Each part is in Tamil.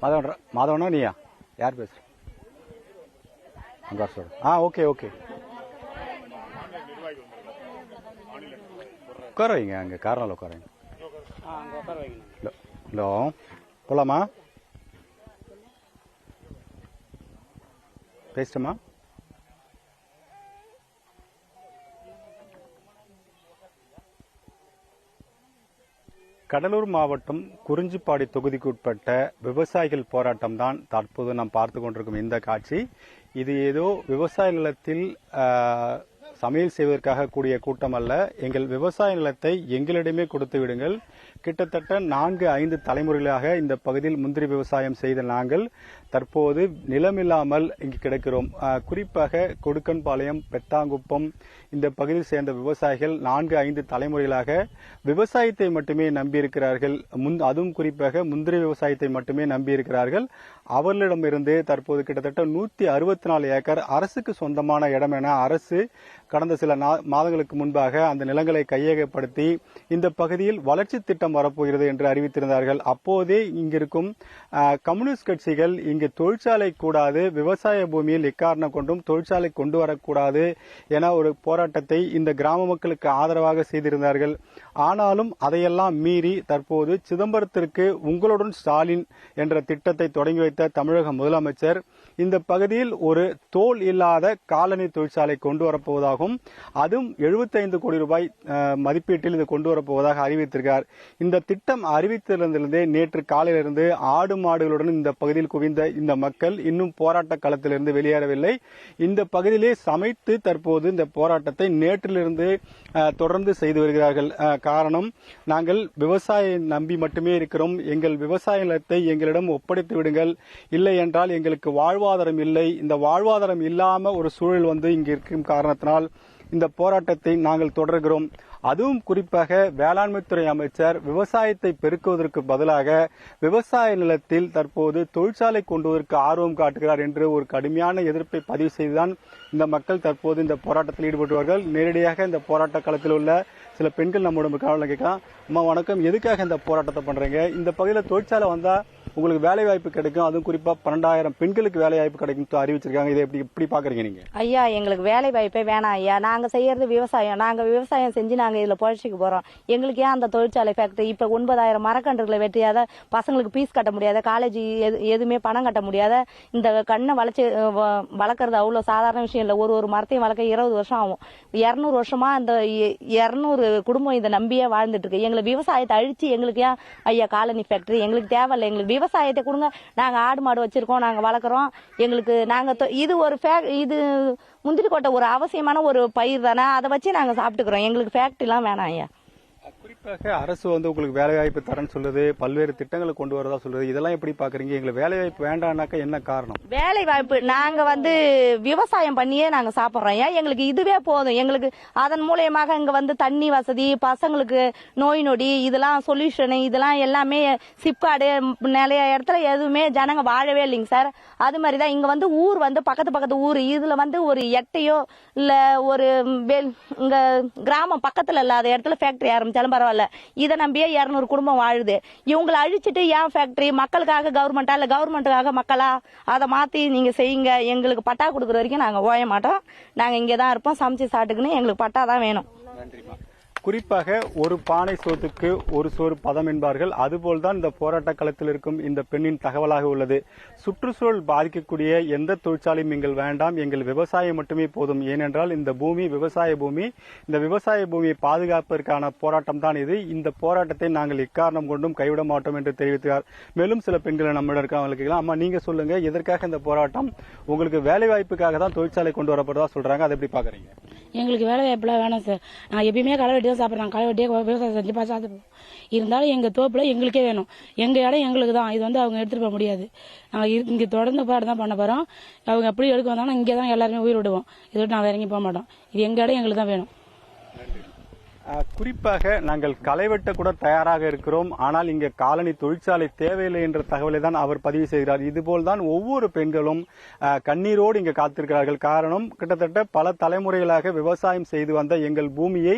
மாதவன் மாதவனா நீயா? யார் பேசுற அங்க சொல்ற ஆ ஓகே ஓகே. உட்கார வைங்க அங்க காரணம் உட்கார வைங்க. ஹலோ ஹலோ போலாமா? பேசிட்டோமா? கடலூர் மாவட்டம் குறிஞ்சிப்பாடி தொகுதிக்கு உட்பட்ட விவசாயிகள் போராட்டம் தான் தற்போது நாம் பார்த்து கொண்டிருக்கும் இந்த காட்சி. இது ஏதோ விவசாய நிலத்தில் சமையல் செய்வதற்காக கூடிய கூட்டம் அல்ல எங்கள் விவசாய நிலத்தை எங்களிடமே கொடுத்து விடுங்கள். கிட்டத்தட்ட நான்கு ஐந்து தலைமுறைகளாக இந்த பகுதியில் முந்திரி விவசாயம் செய்த நாங்கள் தற்போது நிலமில்லாமல் இங்கு கிடக்கிறோம். குறிப்பாக கொடுக்கன்பாளையம் பெத்தாங்குப்பம் இந்த பகுதியில் சேர்ந்த விவசாயிகள் நான்கு ஐந்து தலைமுறைகளாக விவசாயத்தை மட்டுமே நம்பியிருக்கிறார்கள். முன் அதுவும் குறிப்பாக முந்திரி விவசாயத்தை மட்டுமே நம்பியிருக்கிறார்கள். அவர்களிடமிருந்து தற்போது கிட்டத்தட்ட நூத்தி அறுபத்தி நாலு ஏக்கர் அரசுக்கு சொந்தமான இடம் என அரசு கடந்த சில நா- மாதங்களுக்கு முன்பாக அந்த நிலங்களை கையகப்படுத்தி இந்த பகுதியில் வளர்ச்சி திட்டம் வரப்போகிறது என்று அறிவித்திருந்தார்கள். அப்போதே இங்கிருக்கும் கம்யூனிஸ்ட் கட்சிகள் இங்கு தொழிற்சாலை கூடாது விவசாய பூமியில் எக்காரணம் கொண்டும் தொழிற்சாலை கொண்டு வரக்கூடாது என ஒரு போராட்டத்தை இந்த கிராம மக்களுக்கு ஆதரவாக செய்திருந்தார்கள். ஆனாலும் அதையெல்லாம் மீறி தற்போது சிதம்பரத்திற்கு உங்களுடன் ஸ்டாலின் என்ற திட்டத்தை தொடங்கி வைத்த தமிழக முதலமைச்சர் இந்த பகுதியில் ஒரு தோல் இல்லாத காலனி தொழிற்சாலை கொண்டு வரப்போவதாகவும் அதுவும் 75 கோடி ரூபாய் மதிப்பீட்டில் இது கொண்டு வரப்போவதாக அறிவித்திருக்கிறார் இந்த திட்டம் அறிவித்திருந்திருந்தே நேற்று காலையிலிருந்து ஆடு மாடுகளுடன் இந்த பகுதியில் குவிந்த இந்த மக்கள் இன்னும் போராட்ட களத்திலிருந்து வெளியேறவில்லை. இந்த பகுதியிலே சமைத்து தற்போது இந்த போராட்டத்தை நேற்றிலிருந்து தொடர்ந்து செய்து வருகிறார்கள். காரணம் நாங்கள் விவசாய நம்பி மட்டுமே இருக்கிறோம். எங்கள் விவசாய நிலத்தை எங்களிடம் ஒப்படைத்து விடுங்கள். இல்லை என்றால் எங்களுக்கு வாழ்வாதாரம் இல்லை. இந்த வாழ்வாதாரம் இல்லாம ஒரு சூழல் வந்து இங்கு இருக்கும் காரணத்தினால் இந்த போராட்டத்தை நாங்கள் தொடர்கிறோம். அதுவும் குறிப்பாக வேளாண்மைத்துறை அமைச்சர் விவசாயத்தை பெருக்குவதற்கு பதிலாக விவசாய நிலத்தில் தற்போது தொழிற்சாலை கொண்டுவதற்கு ஆர்வம் காட்டுகிறார் என்று ஒரு கடுமையான எதிர்ப்பை பதிவு செய்துதான் இந்த மக்கள் தற்போது இந்த போராட்டத்தில் ஈடுபட்டுவார்கள். நேரடியாக இந்த போராட்ட களத்தில் உள்ள சில பெண்கள் நம்மோட காவலில் கேட்கலாம். அம்மா வணக்கம். எதுக்காக இந்த போராட்டத்தை பண்ணுறீங்க இந்த பகுதியில் தொழிற்சாலை வந்தால் உங்களுக்கு வேலை வாய்ப்பு கிடைக்கும். அதுவும் குறிப்பா பன்னெண்டாயிரம் பெண்களுக்கு வேலை வாய்ப்பு கிடைக்கும் அறிவிச்சிருக்காங்க. இதை எப்படி எப்படி பாக்குறீங்க நீங்க? ஐயா எங்களுக்கு வேலை வாய்ப்பே வேணாம் ஐயா. நாங்க செய்யறது விவசாயம். நாங்க விவசாயம் செஞ்சு நாங்க இதுல புழைச்சிக்கு போறோம். எங்களுக்கு ஏன் அந்த தொழிற்சாலை ஃபேக்டரி இப்ப ஒன்பதாயிரம் மரக்கன்றுகளை வெட்டியாத பசங்களுக்கு பீஸ் கட்ட முடியாத காலேஜ் எதுவுமே பணம் கட்ட முடியாத இந்த கண்ணை வளர்ச்சி வ- வளர்க்கறது அவ்வளவு சாதாரண விஷயம் இல்ல. ஒரு ஒரு மரத்தையும் வளர்க்க இருபது வருஷம் ஆகும். இருநூறு வருஷமா அந்த இருநூறு குடும்பம் இதை நம்பியே வாழ்ந்துட்டு இருக்கு. எங்களை விவசாயத்தை அழிச்சு எங்களுக்கு ஏன் ஐயா காலனி ஃபேக்டரி எங்களுக்கு தேவையில்லை. எங்களுக்கு விவசாயத்தை கொடுங்க. நாங்கள் ஆடு மாடு வச்சுருக்கோம் நாங்கள் வளர்க்குறோம். எங்களுக்கு நாங்கள் தொ- இது ஒரு ஃபே இது முந்திரி கொட்டை ஒரு அவசியமான ஒரு பயிர் தானே. அதை வச்சு நாங்கள் சாப்பிட்டுக்கிறோம். எங்களுக்கு ஃபேக்ட்ரிலாம் வேணாம் ஐயா. குறிப்பாக அரசு வந்து உங்களுக்கு வேலைவாய்ப்பு தரன்னு தரேன்னு சொல்லுது பல்வேறு திட்டங்களை கொண்டு வரதா சொல்லுது. இதெல்லாம் எப்படி பாக்குறீங்க? எங்களுக்கு வேலைவாய்ப்பு வேண்டாம்னாக்க என்ன காரணம்? வேலைவாய்ப்பு நாங்க வந்து விவசாயம் பண்ணியே நாங்க சாப்பிடுறோம். ஏன்? எங்களுக்கு இதுவே போதும். எங்களுக்கு அதன் மூலியமாக இங்க வந்து தண்ணி வசதி பசங்களுக்கு நோய் நொடி இதெல்லாம் சொல்யூஷனு இதெல்லாம் எல்லாமே சிப்காடு நிறைய இடத்துல எதுவுமே ஜனங்க வாழவே இல்லைங்க சார். அது மாதிரி தான் இங்க வந்து ஊர் வந்து பக்கத்து பக்கத்து ஊர். இதுல வந்து ஒரு எட்டையோ இல்ல ஒரு வெல்- இங்க கிராமம் பக்கத்துல இல்லாத இடத்துல ஃபேக்டரி ஆரம்பிச்சாலும் பரவாயில்ல. இதை நம்பியே இருநூறு குடும்பம் வாழுது. இவங்களை அழிச்சிட்டு ஏன் ஃபேக்டரி மக்களுக்காக கவர்மெண்டா இல்ல கவர்மெண்ட்டுக்காக மக்களா? அதை மாத்தி நீங்க செய்யுங்க. எங்களுக்கு பட்டா கொடுக்குற வரைக்கும் நாங்க ஓய மாட்டோம். நாங்க இங்கே தான் இருப்போம். சமைச்சு சாப்பிட்டுக்குன்னு எங்களுக்கு பட்டா தான் வேணும். நன்றிமா குறிப்பாக ஒரு பானை சோத்துக்கு ஒரு சோறு பதம் என்பார்கள். அதுபோல்தான் இந்த போராட்ட களத்தில் இருக்கும் இந்த பெண்ணின் தகவலாக உள்ளது. சுற்றுச்சூழல் பாதிக்கக்கூடிய எந்த தொழிற்சாலையும் எங்கள் வேண்டாம். எங்கள் விவசாயம் மட்டுமே போதும். ஏனென்றால் இந்த பூமி விவசாய பூமி இந்த விவசாய பூமியை பாதுகாப்பதற்கான போராட்டம் தான் இது. இந்த போராட்டத்தை நாங்கள் எக்காரணம் கொண்டும் கைவிட மாட்டோம் என்று தெரிவித்தார். மேலும் சில பெண்களை நம்மிடம் இருக்கவங்களுக்கு கேட்கலாம் அம்மா நீங்க சொல்லுங்க. எதற்காக இந்த போராட்டம்? உங்களுக்கு வேலை வாய்ப்புக்காக தான் தொழிற்சாலை கொண்டு வரப்படுறதா சொல்றாங்க. அதை எப்படி பாக்குறீங்க எங்களுக்கு வேலை வாய்ப்புலாம் வேணாம் சார். நான் எப்பயுமே களை வெட்டி தான் சாப்பிட்றாங்க களை வெட்டியே விவசாயம் செஞ்சு பார்த்து சாப்பிட்றோம் இருந்தாலும் எங்கள் தோப்பில் எங்களுக்கே வேணும். எங்கள் இடம் எங்களுக்கு தான். இது வந்து அவங்க எடுத்துகிட்டு போக முடியாது. நாங்கள் இங்கே தொடர்ந்து பாடு தான் பண்ண போகிறோம் அவங்க எப்படி எடுக்க வந்தாலும் இங்கே தான் எல்லாருமே உயிர் விடுவோம். இதை விட்டு நான் வேற எங்கேயும் போக மாட்டோம். இது எங்கள் இடம் எங்களுக்கு தான் வேணும். குறிப்பாக நாங்கள் களை வெட்ட கூட தயாராக இருக்கிறோம். ஆனால் இங்கே காலனி தொழிற்சாலை தேவையில்லை என்ற தகவலை தான் அவர் பதிவு செய்கிறார். இதுபோல் தான் ஒவ்வொரு பெண்களும் கண்ணீரோடு இங்கு காத்திருக்கிறார்கள். காரணம் கிட்டத்தட்ட பல தலைமுறைகளாக விவசாயம் செய்து வந்த எங்கள் பூமியை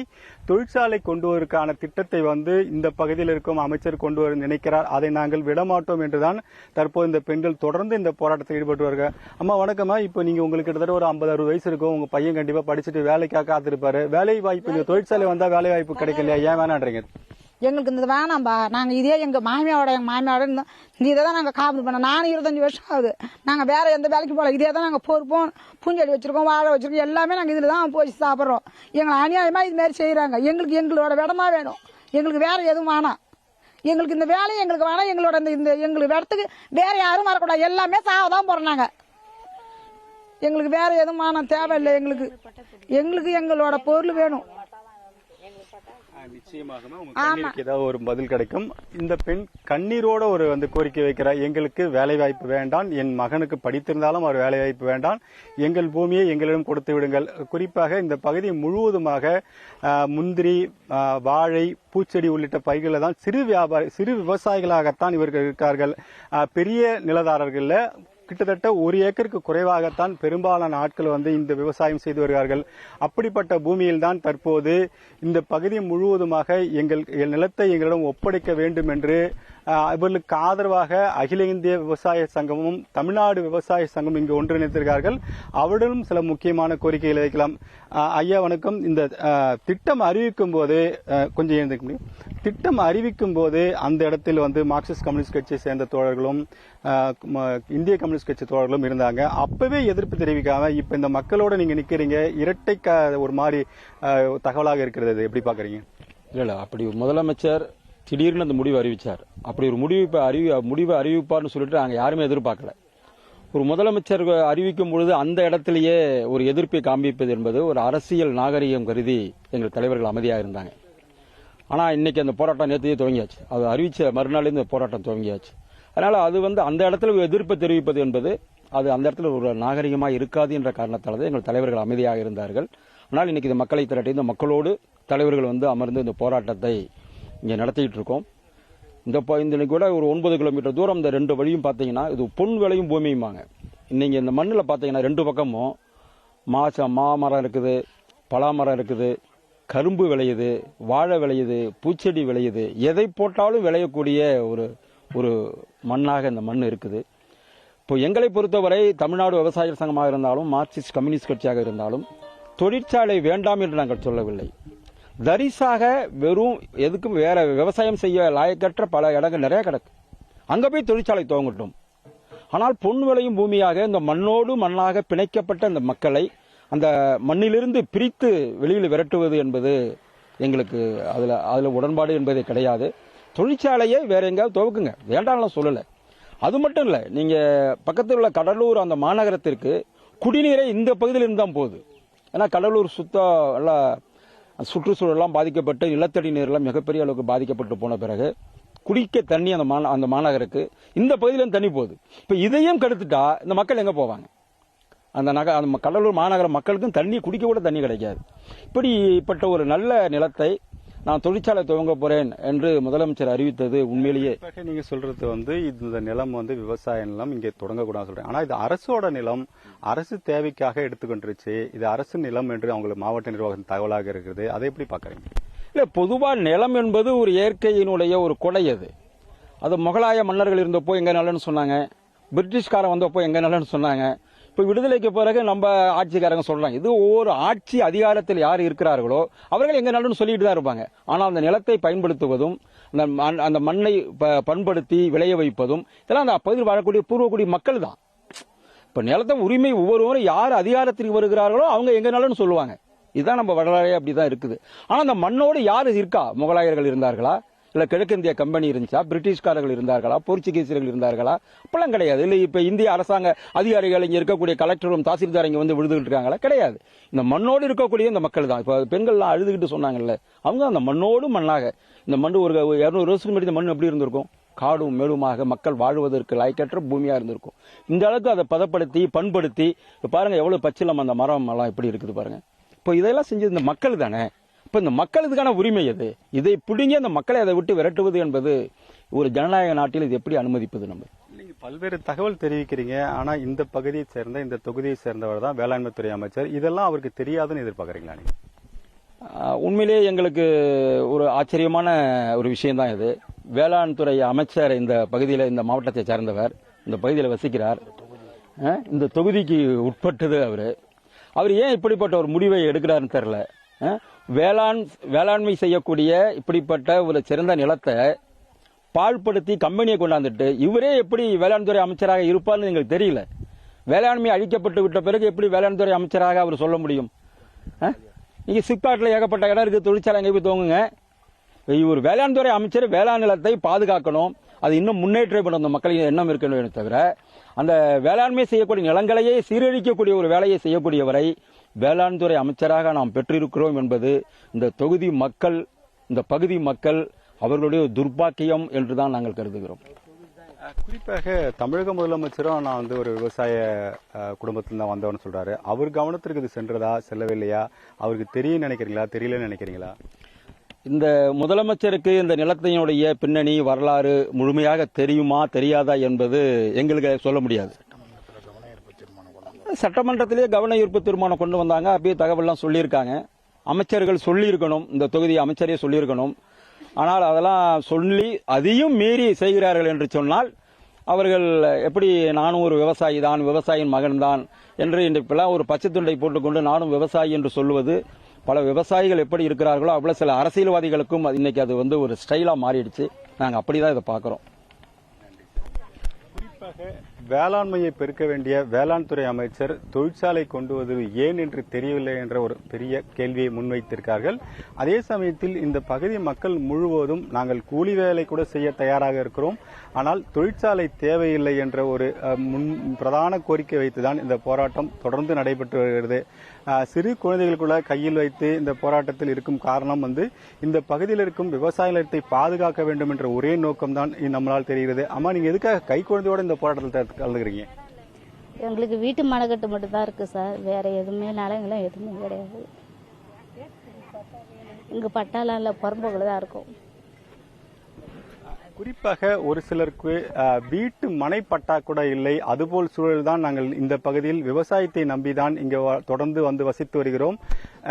தொழிற்சாலை கொண்டு வருவதற்கான திட்டத்தை வந்து இந்த பகுதியில் இருக்கும் அமைச்சர் கொண்டு வர நினைக்கிறார். அதை நாங்கள் விடமாட்டோம் என்றுதான் தற்போது இந்த பெண்கள் தொடர்ந்து இந்த போராட்டத்தில் ஈடுபட்டு வருகிறார் அம்மா வணக்கம்மா. இப்போ நீங்க உங்களுக்கு கிட்டத்தட்ட ஒரு ஐம்பது அறுபது வயசு இருக்கும். உங்க பையன் கண்டிப்பா படிச்சுட்டு வேலைக்காக காத்திருப்பாரு. வேலை வாய்ப்பு இந்த தொழிற்சாலை வந்தா வேலை வாய்ப்பு கிடைக்கலையா? ஏன் வேணான்றீங்க? எங்களுக்கு இந்த வேணாம்பா. நாங்கள் இதே எங்கள் மாமியாவோட எங்கள் மாமியாவோட இருந்தோம் இந்த இதை தான் நாங்கள் காப்பீடு பண்ணோம். நானும் இருபத்தஞ்சு வருஷம் ஆகுது. நாங்கள் வேற எந்த வேலைக்கு போகல. இதே தான் நாங்கள் பொறுப்போம். பூஞ்செடி வச்சிருக்கோம் வாழை வச்சிருக்கோம். எல்லாமே நாங்கள் இதில் தான் போய் சாப்பிட்றோம். எங்களை அநியாயமாக இது மாதிரி செய்கிறாங்க எங்களுக்கு எங்களோட இடமா வேணும். எங்களுக்கு வேற எதுவும் வேணாம். எங்களுக்கு இந்த வேலை எங்களுக்கு வேணாம். எங்களோட இந்த இந்த எங்களுக்கு இடத்துக்கு வேற யாரும் வரக்கூடாது. எல்லாமே சாவ தான் போகிறோம் நாங்கள் எங்களுக்கு வேற எதுவும் வேணாம் தேவையில்லை. எங்களுக்கு எங்களுக்கு எங்களோட பொருள் வேணும். நிச்சயமாக ஏதாவது ஒரு பதில் கிடைக்கும். இந்த பெண் கண்ணீரோட ஒரு வந்து கோரிக்கை வைக்கிறார். எங்களுக்கு வேலை வாய்ப்பு வேண்டாம். என் மகனுக்கு படித்திருந்தாலும் அவர் வேலை வாய்ப்பு வேண்டாம். எங்கள் பூமியை எங்களிடம் கொடுத்து விடுங்கள். குறிப்பாக இந்த பகுதி முழுவதுமாக முந்திரி வாழை பூச்செடி உள்ளிட்ட பயிர்களை தான் சிறு வியாபாரி சிறு விவசாயிகளாகத்தான் இவர்கள் இருக்கார்கள். பெரிய நிலதாரர்கள்ல கிட்டத்தட்ட ஒரு ஏக்கருக்கு குறைவாகத்தான் பெரும்பாலான ஆட்கள் வந்து இந்த விவசாயம் செய்து வருகிறார்கள். அப்படிப்பட்ட பூமியில் தான் தற்போது இந்த பகுதி முழுவதுமாக எங்கள் நிலத்தை எங்களிடம் ஒப்படைக்க வேண்டும் என்று இவர்களுக்கு ஆதரவாக அகில இந்திய விவசாய சங்கமும் தமிழ்நாடு விவசாய சங்கமும் இங்கு ஒன்றிணைத்திருக்கிறார்கள் அவர்களும் சில முக்கியமான கோரிக்கைகளை வைக்கலாம். ஐயா வணக்கம். இந்த திட்டம் அறிவிக்கும் போது கொஞ்சம் எழுந்திருக்க முடியும். திட்டம் அறிவிக்கும் போது அந்த இடத்தில் வந்து மார்க்சிஸ்ட் கம்யூனிஸ்ட் கட்சியை சேர்ந்த தோழர்களும் இந்திய கம்யூனிஸ்ட் கட்சி தோழர்களும் இருந்தாங்க. அப்பவே எதிர்ப்பு தெரிவிக்காம இப்ப இந்த மக்களோட நீங்க நிக்கிறீங்க. இரட்டை ஒரு மாதிரி தகவலாக இருக்கிறது. எப்படி பாக்குறீங்க? இல்ல இல்ல. அப்படி முதலமைச்சர் திடீர்னு அந்த முடிவை அறிவித்தார் அப்படி ஒரு முடிவு அறிவி முடிவை அறிவிப்பார்னு சொல்லிட்டு அங்கே யாருமே எதிர்பார்க்கல. ஒரு முதலமைச்சர் அறிவிக்கும் பொழுது அந்த இடத்திலேயே ஒரு எதிர்ப்பை காண்பிப்பது என்பது ஒரு அரசியல் நாகரிகம் கருதி எங்கள் தலைவர்கள் அமைதியாக இருந்தாங்க. ஆனால் இன்னைக்கு அந்த போராட்டம் நேற்றையே துவங்கியாச்சு. அது அறிவித்த மறுநாள்லேருந்து இந்த போராட்டம் துவங்கியாச்சு. அதனால் அது வந்து அந்த இடத்துல ஒரு எதிர்ப்பை தெரிவிப்பது என்பது அது அந்த இடத்துல ஒரு நாகரிகமாக இருக்காது என்ற காரணத்தால் தான் எங்கள் தலைவர்கள் அமைதியாக இருந்தார்கள். ஆனால் இன்னைக்கு இந்த மக்களை திரட்டி இந்த மக்களோடு தலைவர்கள் வந்து அமர்ந்து இந்த போராட்டத்தை இங்கே நடத்திட்டு இருக்கோம் இந்த ப- இந்த கூட ஒரு ஒன்பது கிலோமீட்டர் தூரம் இந்த ரெண்டு வழியும் பார்த்தீங்கன்னா இது பொன் விளையும் பூமியுமாங்க. இன்னைக்கு இந்த மண்ணில் பார்த்தீங்கன்னா ரெண்டு பக்கமும் மாச மாமரம் இருக்குது பலாமரம் இருக்குது கரும்பு விளையுது வாழை விளையுது பூச்செடி விளையுது. எதை போட்டாலும் விளையக்கூடிய ஒரு ஒரு மண்ணாக இந்த மண் இருக்குது. இப்போ எங்களை பொறுத்தவரை தமிழ்நாடு விவசாயிகள் சங்கமாக இருந்தாலும் மார்க்சிஸ்ட் கம்யூனிஸ்ட் கட்சியாக இருந்தாலும் தொழிற்சாலை வேண்டாம் என்று நாங்கள் சொல்லவில்லை. தரிசாக வெறும் எதுக்கும் வேற விவசாயம் செய்ய லாயக்கற்ற பல இடங்கள் நிறைய கிடக்கு. அங்க போய் தொழிற்சாலை துவங்கட்டும். ஆனால் பொன் விளையும் பூமியாக இந்த மண்ணோடு மண்ணாக பிணைக்கப்பட்ட இந்த மக்களை அந்த மண்ணிலிருந்து பிரித்து வெளியில் விரட்டுவது என்பது எங்களுக்கு அதுல அதுல உடன்பாடு என்பதே கிடையாது. தொழிற்சாலையை வேற எங்கேயாவது துவக்குங்க. வேண்டாம்லாம் சொல்லலை. அது மட்டும் இல்லை நீங்க பக்கத்தில் உள்ள கடலூர் அந்த மாநகரத்திற்கு குடிநீரை இந்த பகுதியில் இருந்தால் தான் போகுது. ஏன்னா கடலூர் சுத்தம் நல்லா சுற்றுச்சூழலாம் பாதிக்கப்பட்டு நிலத்தடி நீர்லாம் மிகப்பெரிய அளவுக்கு பாதிக்கப்பட்டு போன பிறகு குடிக்க தண்ணி அந்த அந்த மாநகருக்கு. இந்த பகுதியிலும் தண்ணி போகுது. இப்போ இதையும் கெடுத்துட்டா இந்த மக்கள் எங்கே போவாங்க? அந்த நக அந்த கடலூர் மாநகர மக்களுக்கும் தண்ணி குடிக்க கூட தண்ணி கிடைக்காது. இப்படிப்பட்ட ஒரு நல்ல நிலத்தை நான் தொழிற்சாலை துவங்க போறேன் என்று முதலமைச்சர் அறிவித்தது உண்மையிலேயே. நீங்க சொல்றது வந்து இந்த நிலம் வந்து விவசாய நிலம் இங்கே தொடங்கக்கூடாது சொல்றேன். ஆனா இது அரசோட நிலம் அரசு தேவைக்காக எடுத்துக்கொண்டுருச்சு. இது அரசு நிலம் என்று அவங்களுக்கு மாவட்ட நிர்வாகம் தகவலாக இருக்குது. அதை எப்படி பாக்குறீங்க இல்ல பொதுவா நிலம் என்பது ஒரு இயற்கையினுடைய ஒரு கொடை அது. அது முகலாய மன்னர்கள் இருந்தப்போ எங்க நிலம்னு சொன்னாங்க. பிரிட்டிஷ்காரன் வந்தப்போ எங்க நிலம்னு சொன்னாங்க. இப்ப விடுதலைக்கு பிறகு நம்ம ஆட்சிக்காரங்க சொல்றாங்க. இது ஒவ்வொரு ஆட்சி அதிகாரத்தில் யார் இருக்கிறார்களோ அவர்கள் எங்க நிலம்னு சொல்லிட்டு தான் இருப்பாங்க. ஆனால் அந்த நிலத்தை பயன்படுத்துவதும் அந்த மண்- அந்த மண்ணை ப- பண்படுத்தி விளைய வைப்பதும் இதெல்லாம் அந்த அப்பகுதியில் வாழக்கூடிய பூர்வக்குடி மக்கள் தான். இப்ப நிலத்தை உரிமை ஒவ்வொருவரும் யார் அதிகாரத்திற்கு வருகிறார்களோ அவங்க எங்க நிலம்னு சொல்லுவாங்க. இதுதான் நம்ம வரலாறே அப்படிதான் இருக்குது. ஆனா அந்த மண்ணோடு யார் இருக்கா? முகலாயர்கள் இருந்தார்களா? இல்ல கிழக்கிந்திய கம்பெனி இருந்துச்சா? பிரிட்டிஷ்காரர்கள் இருந்தார்களா? போர்ச்சுகீசியர்கள் இருந்தார்களா? அப்பெல்லாம் கிடையாது. இல்ல இப்ப இந்திய அரசாங்க அதிகாரிகள் இங்க இருக்கக்கூடிய கலெக்டரும் தாசில்தார் இங்க வந்து விழுதுகிட்டு இருக்காங்களா? கிடையாது. இந்த மண்ணோடு இருக்கக்கூடிய இந்த மக்கள் தான். இப்ப பெண்கள்லாம் அழுதுகிட்டு சொன்னாங்கல்ல. அவங்க அந்த மண்ணோடு மண்ணாக. இந்த மண் ஒரு இருநூறு வருஷத்துக்கு முன்னாடி இந்த மண் எப்படி இருந்திருக்கும்? காடும் மேலுமாக மக்கள் வாழ்வதற்கு லாய்க்கற்ற பூமியா இருந்திருக்கும். இந்த அளவுக்கு அதை பதப்படுத்தி பண்படுத்தி பாருங்கள் பாருங்க எவ்வளவு பச்சிலம் அந்த மரம் எல்லாம் எப்படி இருக்குது பாருங்க. இப்போ இதெல்லாம் செஞ்சது இந்த மக்கள் தானே. அப்ப இந்த மக்களுக்கான உரிமை அது இதை பிடுங்கி அந்த மக்களை அதை விட்டு விரட்டுவது என்பது ஒரு ஜனநாயக நாட்டில் இது எப்படி அனுமதிப்பது நம்ம? நீங்க பல்வேறு தகவல் தெரிவிக்கிறீங்க. ஆனா இந்த பகுதியை சேர்ந்த இந்த தொகுதியை சேர்ந்தவர் தான் வேளாண்மைத்துறை அமைச்சர். இதெல்லாம் அவருக்கு தெரியாதுன்னு எதிர்பார்க்கறீங்களா நீங்க? உண்மையிலேயே எங்களுக்கு ஒரு ஆச்சரியமான ஒரு விஷயம்தான் இது. வேளாண் துறை அமைச்சர் இந்த பகுதியில் இந்த மாவட்டத்தை சேர்ந்தவர் இந்த பகுதியில் வசிக்கிறார். இந்த தொகுதிக்கு உட்பட்டது அவர். அவர் ஏன் இப்படிப்பட்ட ஒரு முடிவை எடுக்கிறாருன்னு தெரியல. ஆஹ் வேளாண் வேளாண்மை செய்யக்கூடிய இப்படிப்பட்ட ஒரு சிறந்த நிலத்தை பாழ்படுத்தி கம்பெனியை கொண்டாந்துட்டு இவரே எப்படி வேளாண் துறை அமைச்சராக இருப்பார்னு எங்களுக்கு தெரியல. வேளாண்மை அழிக்கப்பட்டு விட்ட பிறகு எப்படி வேளாண் துறை அமைச்சராக அவர் சொல்ல முடியும்? ஆஹ்? நீங்க சிப்காட்ல ஏகப்பட்ட இடம் இருக்கு தொழிற்சாலை எங்க போய் தோங்குங்க. இவர் வேளாண் துறை அமைச்சர் வேளாண் நிலத்தை பாதுகாக்கணும். அது இன்னும் முன்னேற்றம் அந்த மக்களின் எண்ணம் இருக்கணும் தவிர அந்த வேளாண்மை செய்யக்கூடிய நிலங்களையே சீரழிக்கக்கூடிய ஒரு வேலையை செய்யக்கூடியவரை வேளாண் துறை அமைச்சராக நாம் பெற்றிருக்கிறோம் என்பது இந்த தொகுதி மக்கள் இந்த பகுதி மக்கள் அவர்களுடைய ஒரு துர்ப்பாக்கியம் என்றுதான் நாங்கள் கருதுகிறோம். குறிப்பாக தமிழக முதலமைச்சரும் நான் வந்து ஒரு விவசாய குடும்பத்துல தான் வந்தவன்னு சொல்றாரு. அவர் கவனத்திற்கு இது சென்றதா செல்லவில்லையா? அவருக்கு தெரியும் நினைக்கிறீங்களா? தெரியலன்னு நினைக்கிறீங்களா? இந்த முதலமைச்சருக்கு இந்த நிலத்தினுடைய பின்னணி வரலாறு முழுமையாக தெரியுமா தெரியாதா என்பது எங்களுக்கு சொல்ல முடியாது. சட்டமன்றத்திலேயே கவன ஈர்ப்பு தீர்மானம் கொண்டு வந்தாங்க. அப்படியே தகவல்லாம் சொல்லியிருக்காங்க. அமைச்சர்கள் சொல்லியிருக்கணும். இந்த தொகுதி அமைச்சரே சொல்லியிருக்கணும். ஆனால் அதெல்லாம் சொல்லி அதையும் மீறி செய்கிறார்கள் என்று சொன்னால் அவர்கள் எப்படி நானும் ஒரு விவசாயி தான் விவசாயின் மகன் தான் என்று இன்றைப்பெல்லாம் ஒரு பச்சை துண்டை போட்டுக்கொண்டு நானும் விவசாயி என்று சொல்லுவது பல விவசாயிகள் எப்படி இருக்கிறார்களோ அவ்வளோ சில அரசியல்வாதிகளுக்கும் இன்னைக்கு அது வந்து ஒரு ஸ்டைலாக மாறிடுச்சு. நாங்கள் அப்படி தான் இதை பார்க்குறோம். குறிப்பாக வேளாண்மையை பெருக்க வேண்டிய வேளாண் துறை அமைச்சர் தொழிற்சாலை கொண்டு வருவது ஏன் என்று தெரியவில்லை என்ற ஒரு பெரிய கேள்வியை முன்வைத்திருக்கார்கள். அதே சமயத்தில் இந்த பகுதி மக்கள் முழுவதும் நாங்கள் கூலி வேலை கூட செய்ய தயாராக இருக்கிறோம். ஆனால் தொழிற்சாலை தேவையில்லை என்ற ஒரு முன் பிரதான கோரிக்கை வைத்துதான் இந்த போராட்டம் தொடர்ந்து நடைபெற்று வருகிறது. சிறு குழந்தைகள் கூட கையில் வைத்து இந்த போராட்டத்தில் இருக்கும் காரணம் வந்து இந்த பகுதியில் இருக்கும் விவசாய நிலத்தை பாதுகாக்க வேண்டும் என்ற ஒரே நோக்கம்தான் நம்மளால் தெரிகிறது. அம்மா நீங்க எதுக்காக கை குழந்தையோட இந்த போராட்டத்தில் கலந்துக்கிறீங்க எங்களுக்கு வீட்டு மனக்கட்டு மட்டும் தான் இருக்கு சார். வேற எதுவுமே நிலங்களும் எதுவுமே கிடையாது. இங்க பட்டாலாம் இல்லை புறம்போக்கில் தான் இருக்கும். குறிப்பாக ஒரு சிலருக்கு வீட்டு மனை பட்டா கூட இல்லை. அதுபோல் சூழல் தான் நாங்கள் இந்த பகுதியில் விவசாயத்தை நம்பிதான் இங்கே தொடர்ந்து வந்து வசித்து வருகிறோம்.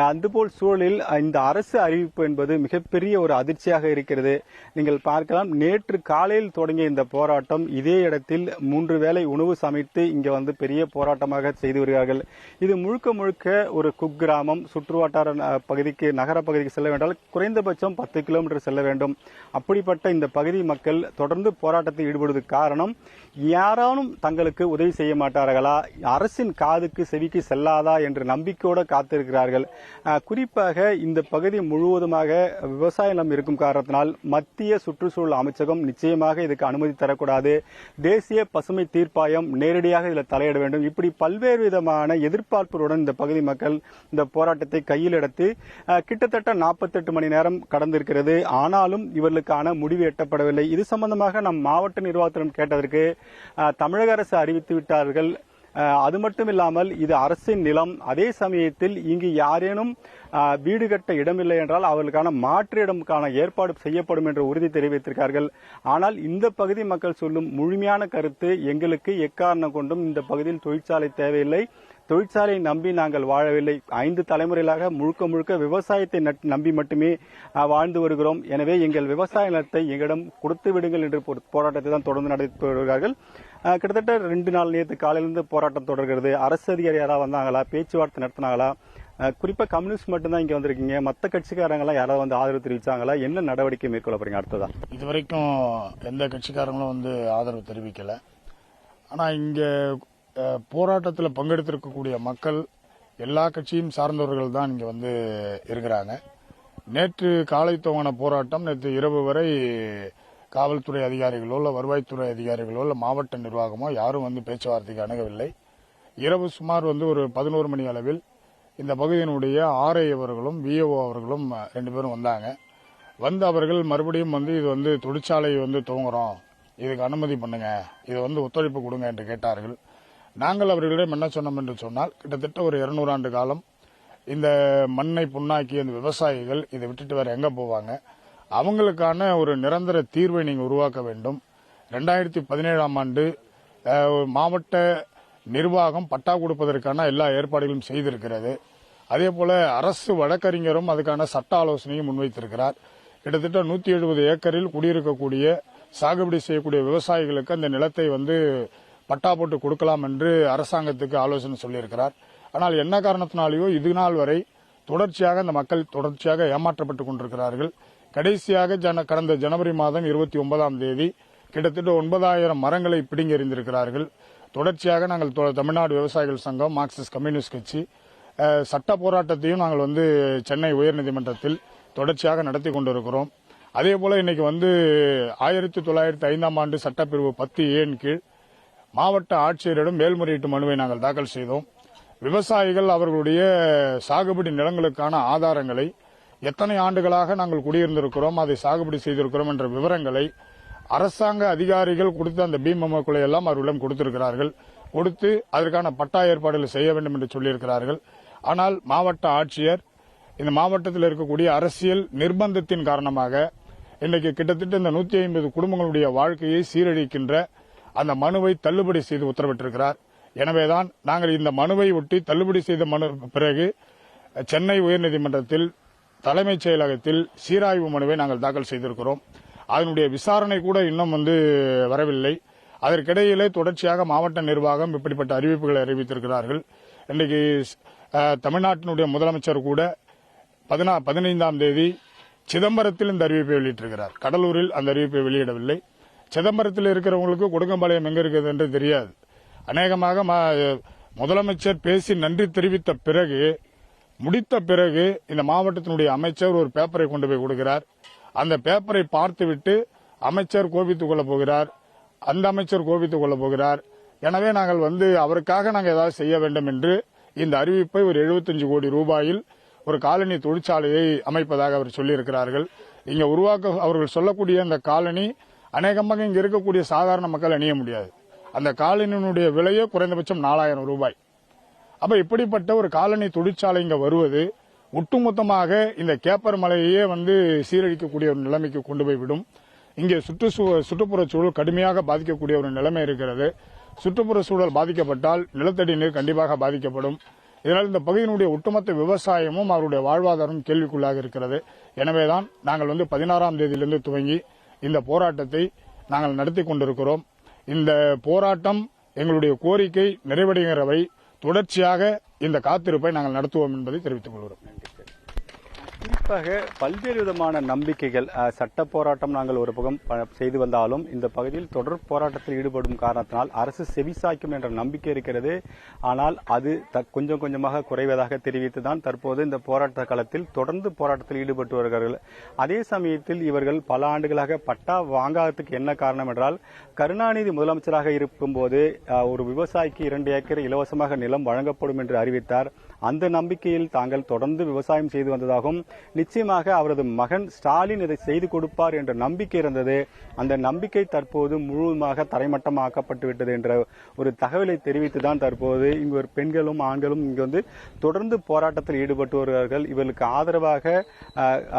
அதுபோல் சூழலில் இந்த அரசு அறிவிப்பு என்பது மிகப்பெரிய ஒரு அதிர்ச்சியாக இருக்கிறது. நீங்கள் பார்க்கலாம் நேற்று காலையில் தொடங்கிய இந்த போராட்டம் இதே இடத்தில் மூன்று வேளை உணவு சமைத்து இங்கே வந்து பெரிய போராட்டமாக செய்து வருகிறார்கள். இது முழுக்க முழுக்க ஒரு குக்கிராமம் சுற்றுவட்டார பகுதிக்கு நகர பகுதிக்கு செல்ல வேண்டால் குறைந்தபட்சம் பத்து கிலோமீட்டர் செல்ல வேண்டும். அப்படிப்பட்ட இந்த பகுதி மக்கள் தொடர்ந்து போராட்டத்தில் ஈடுபடுவது காரணம் யாராலும் தங்களுக்கு உதவி செய்ய மாட்டார்களா? அரசின் காதுக்கு செவிக்கு செல்லாதா என்று நம்பிக்கையோடு காத்திருக்கிறார்கள். குறிப்பாக இந்த பகுதி முழுவதுமாக விவசாய நிலம் இருக்கும் காரணத்தினால் மத்திய சுற்றுச்சூழல் அமைச்சகம் நிச்சயமாக இதுக்கு அனுமதி தரக்கூடாது. தேசிய பசுமை தீர்ப்பாயம் நேரடியாக இதில் தலையிட வேண்டும். இப்படி பல்வேறு விதமான எதிர்பார்ப்புடன் இந்த பகுதி மக்கள் இந்த போராட்டத்தை கையில் எடுத்து கிட்டத்தட்ட நாற்பத்தெட்டு மணி நேரம் கடந்திருக்கிறது. ஆனாலும் இவர்களுக்கான முடிவு எட்டப்படவில்லை. இது சம்பந்தமாக நம் மாவட்ட நிர்வாகத்திடம் கேட்டதற்கு தமிழக அரசு அறிவித்து விட்டார்கள். அது மட்டும் இல்லாமல் இது அரசின் நிலம். அதே சமயத்தில் இங்கு யாரேனும் வீடு கட்ட இடமில்லை என்றால் அவர்களுக்கான மாற்று இடமுக்கான ஏற்பாடு செய்யப்படும் என்று உறுதி தெரிவித்திருக்கார்கள். ஆனால் இந்த பகுதி மக்கள் சொல்லும் முழுமையான கருத்து எங்களுக்கு எக்காரணம் கொண்டும் இந்த பகுதியில் தொழிற்சாலை தேவையில்லை. தொழிற்சாலையை நம்பி நாங்கள் வாழவில்லை. ஐந்து தலைமுறைகளாக முழுக்க முழுக்க விவசாயத்தை நட்- நம்பி மட்டுமே வாழ்ந்து வருகிறோம். எனவே எங்கள் விவசாய நிலத்தை எங்களிடம் கொடுத்து விடுங்கள் என்று போராட்டத்தை தான் தொடர்ந்து நடத்தி வருகிறார்கள் கிட்டத்தட்ட ரெண்டு நாள் நேற்று காலையிலிருந்து போராட்டம் தொடர்கிறது. அரசு அதிகாரி யாராவது வந்தாங்களா? பேச்சுவார்த்தை நடத்தினாங்களா? குறிப்பாக குறிப்பா கம்யூனிஸ்ட் மட்டும்தான் இங்க வந்திருக்கீங்க. மத்த கட்சிக்காரங்களாம் யாராவது வந்து ஆதரவு தெரிவிச்சாங்களா? என்ன நடவடிக்கை மேற்கொள்ள போறீங்க அடுத்ததா? இது வரைக்கும் எந்த கட்சிக்காரங்களும் வந்து ஆதரவு தெரிவிக்கல. ஆனா இங்க போராட்டத்தில் பங்கெடுத்திருக்கக்கூடிய மக்கள் எல்லா கட்சியும் சார்ந்தவர்கள் தான் இங்க வந்து இருக்கிறாங்க. நேற்று காலை துவங்கின போராட்டம் நேற்று இரவு வரை காவல்துறை அதிகாரிகளோ இல்லை வருவாய்த்துறை அதிகாரிகளோ இல்லை மாவட்ட நிர்வாகமோ யாரும் வந்து பேச்சுவார்த்தைக்கு அணுகவில்லை. இரவு சுமார் வந்து ஒரு பதினோரு மணி அளவில் இந்த பகுதியினுடைய ஆர்ஐ அவர்களும் விஏஓ அவர்களும் ரெண்டு பேரும் வந்தாங்க. வந்து அவர்கள் மறுபடியும் வந்து இது வந்து தொழிற்சாலை வந்து துவங்குறோம். இதுக்கு அனுமதி பண்ணுங்க. இது வந்து ஒத்துழைப்பு கொடுங்க என்று கேட்டார்கள். நாங்கள் அவர்களிடம் என்ன சொன்னோம் என்று சொன்னால் கிட்டத்தட்ட ஒரு இருநூறு ஆண்டு காலம் இந்த மண்ணை புண்ணாக்கி அந்த விவசாயிகள் இதை விட்டுட்டு வேற எங்க போவாங்க? அவங்களுக்கான ஒரு நிரந்தர தீர்வை நீங்க உருவாக்க வேண்டும். ரெண்டாயிரத்தி பதினேழாம் ஆண்டு மாவட்ட நிர்வாகம் பட்டா கொடுப்பதற்கான எல்லா ஏற்பாடுகளும் செய்திருக்கிறது. அதே போல அரசு வழக்கறிஞரும் அதுக்கான சட்ட ஆலோசனையும் முன்வைத்திருக்கிறார். கிட்டத்தட்ட நூத்தி எழுபது ஏக்கரில் குடியிருக்கக்கூடிய சாகுபடி செய்யக்கூடிய விவசாயிகளுக்கு அந்த நிலத்தை வந்து பட்டா போட்டு கொடுக்கலாம் என்று அரசாங்கத்துக்கு ஆலோசனை சொல்லியிருக்கிறார். ஆனால் என்ன காரணத்தினாலேயோ இது நாள் வரை தொடர்ச்சியாக அந்த மக்கள் தொடர்ச்சியாக ஏமாற்றப்பட்டுக் கொண்டிருக்கிறார்கள். கடைசியாக ஜன கடந்த ஜனவரி மாதம் இருபத்தி ஒன்பதாம் தேதி கிட்டத்தட்ட ஒன்பதாயிரம் மரங்களை பிடுங்கி எறிந்திருக்கிறார்கள் தொடர்ச்சியாக நாங்கள் தொ- தமிழ்நாடு விவசாயிகள் சங்கம் மார்க்சிஸ்ட் கம்யூனிஸ்ட் கட்சி சட்ட போராட்டத்தையும் நாங்கள் வந்து சென்னை உயர்நீதிமன்றத்தில் தொடர்ச்சியாக நடத்தி கொண்டிருக்கிறோம். அதே போல இன்னைக்கு வந்து ஆயிரத்தி தொள்ளாயிரத்தி ஐந்தாம் ஆண்டு சட்டப்பிரிவு பத்து ஏன் கீழ் மாவட்ட ஆட்சியரிடம் மேல்முறையீட்டு மனுவை நாங்கள் தாக்கல் செய்தோம். விவசாயிகள் அவர்களுடைய சாகுபடி நிலங்களுக்கான ஆதாரங்களை எத்தனை ஆண்டுகளாக நாங்கள் குடியிருந்திருக்கிறோம் அதை சாகுபடி செய்திருக்கிறோம் என்ற விவரங்களை அரசாங்க அதிகாரிகள் கொடுத்த அந்த பீமமக்களை எல்லாம் அவர்களிடம் கொடுத்திருக்கிறார்கள். கொடுத்து அதற்கான பட்டா ஏற்பாடுகள் செய்ய வேண்டும் என்று சொல்லியிருக்கிறார்கள். ஆனால் மாவட்ட ஆட்சியர் இந்த மாவட்டத்தில் இருக்கக்கூடிய அரசியல் நிர்பந்தத்தின் காரணமாக இன்றைக்கு கிட்டத்தட்ட இந்த நூத்தி ஐம்பது குடும்பங்களுடைய வாழ்க்கையை சீரழிக்கின்ற அந்த மனுவை தள்ளுபடி செய்து உத்தரவிட்டிருக்கிறார். எனவேதான் நாங்கள் இந்த மனுவை ஒட்டி தள்ளுபடி செய்த மனு பிறகு சென்னை உயர்நீதிமன்றத்தில் தலைமைச் செயலகத்தில் சீராய்வு மனுவை நாங்கள் தாக்கல் செய்திருக்கிறோம். அதனுடைய விசாரணை கூட இன்னும் வந்து வரவில்லை. அதற்கிடையிலே தொடர்ச்சியாக மாவட்ட நிர்வாகம் இப்படிப்பட்ட அறிவிப்புகளை அறிவித்திருக்கிறார்கள். இன்றைக்கு தமிழ்நாட்டினுடைய முதலமைச்சர் கூட பதினா பதினைந்தாம் தேதி சிதம்பரத்தில் இந்த அறிவிப்பை வெளியிட்டிருக்கிறார். கடலூரில் அந்த அறிவிப்பை வெளியிடவில்லை. சிதம்பரத்தில் இருக்கிறவங்களுக்கு கொடுங்கம்பாளையம் எங்க இருக்குது என்று தெரியாது. அநேகமாக முதலமைச்சர் பேசி நன்றி தெரிவித்த பிறகு முடித்த பிறகு இந்த மாவட்டத்தினுடைய அமைச்சர் ஒரு பேப்பரை கொண்டு போய் கொடுக்கிறார். அந்த பேப்பரை பார்த்துவிட்டு அமைச்சர் கோபித்துக் கொள்ளப் போகிறார். அந்த அமைச்சர் கோபித்துக் கொள்ளப் போகிறார். எனவே நாங்கள் வந்து அவருக்காக நாங்கள் ஏதாவது செய்ய வேண்டும் என்று இந்த அறிவிப்பை ஒரு 75 கோடி ரூபாயில் ஒரு காலனி தொழிற்சாலையை அமைப்பதாக அவர் சொல்லியிருக்கிறார்கள். இங்க உருவாக்க அவர்கள் சொல்லக்கூடிய அந்த காலனி அநேகமாக இங்க இருக்கக்கூடிய சாதாரண மக்கள் அணிய முடியாது. அந்த காலனியினுடைய விலையே குறைந்தபட்சம் நாலாயிரம் ரூபாய். அப்ப இப்படிப்பட்ட ஒரு காலனி தொழிற்சாலை இங்க வருவது ஒட்டுமொத்தமாக இந்த கேப்பர் மலையையே வந்து சீரழிக்கக்கூடிய ஒரு நிலைமைக்கு கொண்டு போய் விடும். இங்கே சுற்றுச்சூ- சுற்றுப்புற சூழல் கடுமையாக பாதிக்கக்கூடிய ஒரு நிலைமை இருக்கிறது. சுற்றுப்புற சூழல் பாதிக்கப்பட்டால் நிலத்தடி நீர் கண்டிப்பாக பாதிக்கப்படும். இதனால் இந்த பகுதியினுடைய ஒட்டுமொத்த விவசாயமும் அவருடைய வாழ்வாதாரமும் கேள்விக்குள்ளாக இருக்கிறது. எனவேதான் நாங்கள் வந்து பதினாறாம் தேதியிலிருந்து துவங்கி இந்த போராட்டத்தை நாங்கள் நடத்தி கொண்டிருக்கிறோம். இந்த போராட்டம் எங்களுடைய கோரிக்கை நிறைவடைகிற வரை தொடர்ச்சியாக இந்த காத்திருப்பை நாங்கள் நடத்துவோம் என்பதை தெரிவித்துக் கொள்கிறோம். குறிப்பாக பல்வேறு விதமான நம்பிக்கைகள் சட்ட போராட்டம் நாங்கள் ஒரு பக்கம் ப- செய்து வந்தாலும் இந்த பகுதியில் தொடர் போராட்டத்தில் ஈடுபடும் காரணத்தினால் அரசு செவிசாய்க்கும் என்ற நம்பிக்கை இருக்கிறது. ஆனால் அது கொஞ்சம் கொஞ்சமாக குறைவதாக தெரிவித்துதான் தற்போது இந்த போராட்ட காலத்தில் தொடர்ந்து போராட்டத்தில் ஈடுபட்டு வருகிறார்கள். அதே சமயத்தில் இவர்கள் பல ஆண்டுகளாக பட்டா வாங்காததுக்கு என்ன காரணம் என்றால் கருணாநிதி முதலமைச்சராக இருக்கும்போது ஒரு விவசாயிக்கு இரண்டு ஏக்கர் இலவசமாக நிலம் வழங்கப்படும் என்று அறிவித்தார். அந்த நம்பிக்கையில் தாங்கள் தொடர்ந்து விவசாயம் செய்து வந்ததாகவும் நிச்சயமாக அவரது மகன் ஸ்டாலின் இதை செய்து கொடுப்பார் என்ற நம்பிக்கை இருந்தது. அந்த நம்பிக்கை தற்போது முழுவதுமாக தரைமட்டமாக்கப்பட்டு விட்டது என்ற ஒரு தகவலை தெரிவித்துதான் தற்போது இங்கு ஒரு பெண்களும் ஆண்களும் இங்கு வந்து தொடர்ந்து போராட்டத்தில் ஈடுபட்டு வருகிறார்கள். இவர்களுக்கு ஆதரவாக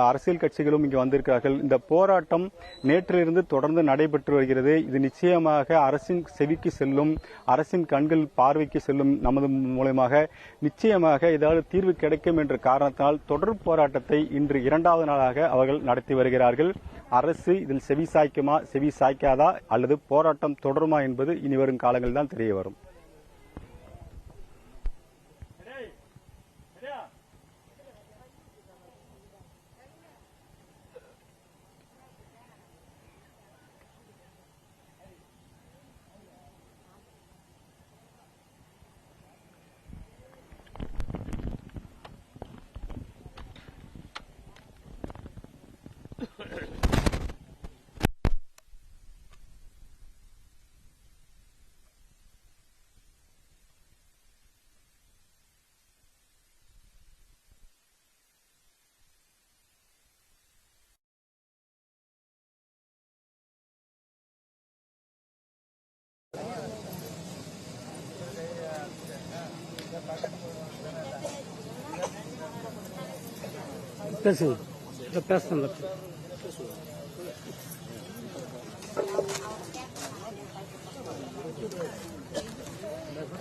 அரசியல் கட்சிகளும் இங்கு வந்திருக்கிறார்கள். இந்த போராட்டம் நேற்றிலிருந்து தொடர்ந்து நடைபெற்று வருகிறது. இது நிச்சயமாக அரசின் செவிக்கு செல்லும் அரசின் கண்கள் பார்வைக்கு செல்லும் நமது மூலமாக நிச்சயமாக ஏதாவது தீர்வு கிடைக்கும் என்ற காரணத்தினால் தொடர் போராட்டத்தை இன்று இரண்டாவது நாளாக அவர்கள் நடத்தி வருகிறார்கள். அரசு இதில் செவி சாய்க்குமா செவி சாய்க்காதா அல்லது போராட்டம் தொடருமா என்பது இனி வரும் காலங்களில் பேசுங்க இதை பேசுங்க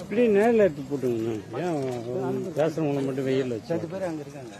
இப்படி நேரில் எடுத்து போட்டுங்க ஏன் பேசுறவங்களை மட்டும் வெயில் வச்சு பேர் அங்கே இருக்காங்க.